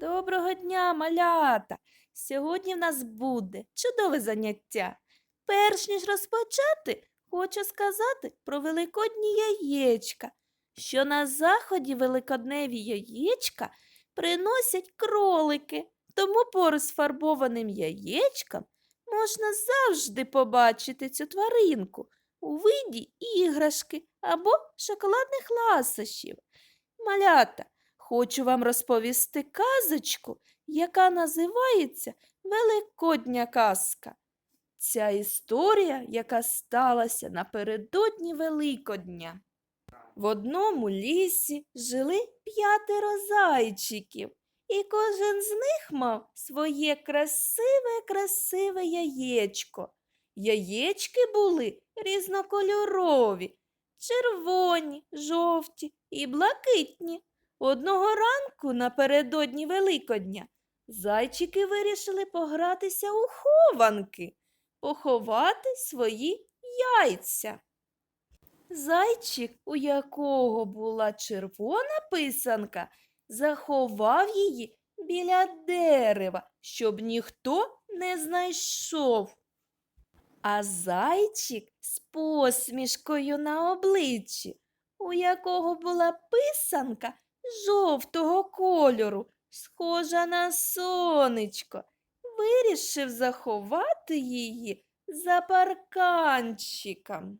Доброго дня, малята! Сьогодні в нас буде чудове заняття. Перш ніж розпочати, хочу сказати про великодні яєчка, що на заході великодневі яєчка приносять кролики, тому поруч з фарбованим яєчком можна завжди побачити цю тваринку у виді іграшки або шоколадних ласощів. Малята, хочу вам розповісти казочку, яка називається Великодня казка. Ця історія, яка сталася напередодні Великодня. В одному лісі жили п'ятеро зайчиків, і кожен з них мав своє красиве, красиве яєчко. Яєчки були різнокольорові, червоні, жовті і блакитні. Одного ранку напередодні Великодня зайчики вирішили погратися у хованки, поховати свої яйця. Зайчик, у якого була червона писанка, заховав її біля дерева, щоб ніхто не знайшов. А зайчик з посмішкою на обличчі, у якого була писанка жовтого кольору, схожа на сонечко, вирішив заховати її за парканчиком.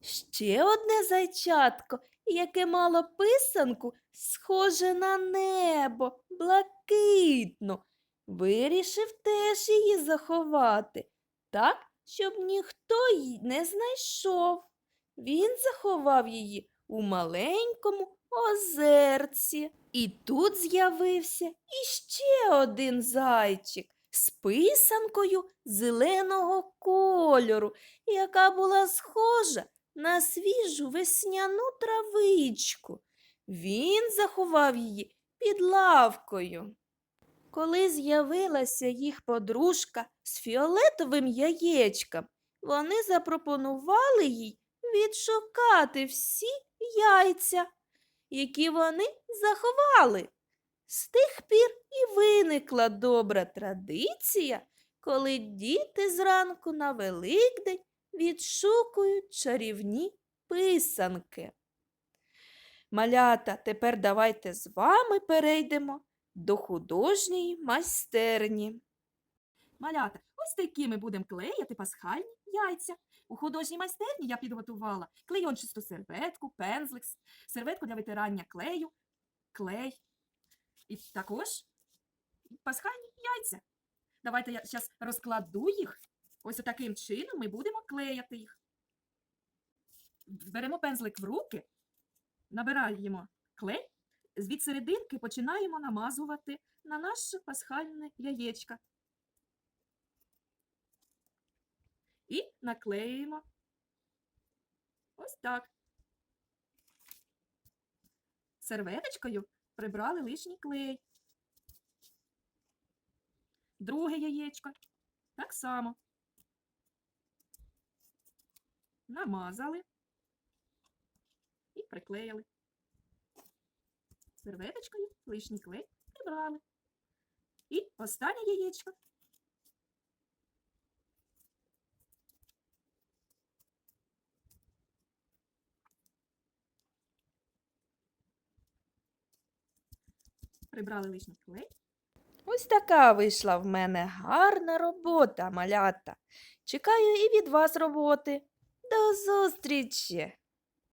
Ще одне зайчатко, яке мало писанку, схоже на небо, блакитну, вирішив теж її заховати, так, щоб ніхто її не знайшов. Він заховав її у маленькому озерці. І тут з'явився іще один зайчик з писанкою зеленого кольору, яка була схожа на свіжу весняну травичку. Він заховав її під лавкою. Коли з'явилася їх подружка з фіолетовим яєчком, вони запропонували їй відшукати всі яйця, які вони заховали. З тих пір і виникла добра традиція, коли діти зранку на Великдень відшукують чарівні писанки. Малята, тепер давайте з вами перейдемо до художньої майстерні. Малята, ось такі ми будемо клеїти пасхальні яйця. У художній майстерні я підготувала клейончисту серветку, пензлик, серветку для витирання клею, клей. І також пасхальні яйця. Давайте я зараз розкладу їх. Ось таким чином ми будемо клеяти їх. Беремо пензлик в руки, набираємо клей, від серединки починаємо намазувати на наше пасхальне яєчко. І наклеюємо ось так. Серветочкою прибрали лишній клей. Друге яєчко. Так само. Намазали і приклеїли. Серветочкою лишній клей прибрали. І останнє яєчко. Прибрали лишній клей. Ось така вийшла в мене гарна робота, малята. Чекаю і від вас роботи. До зустрічі!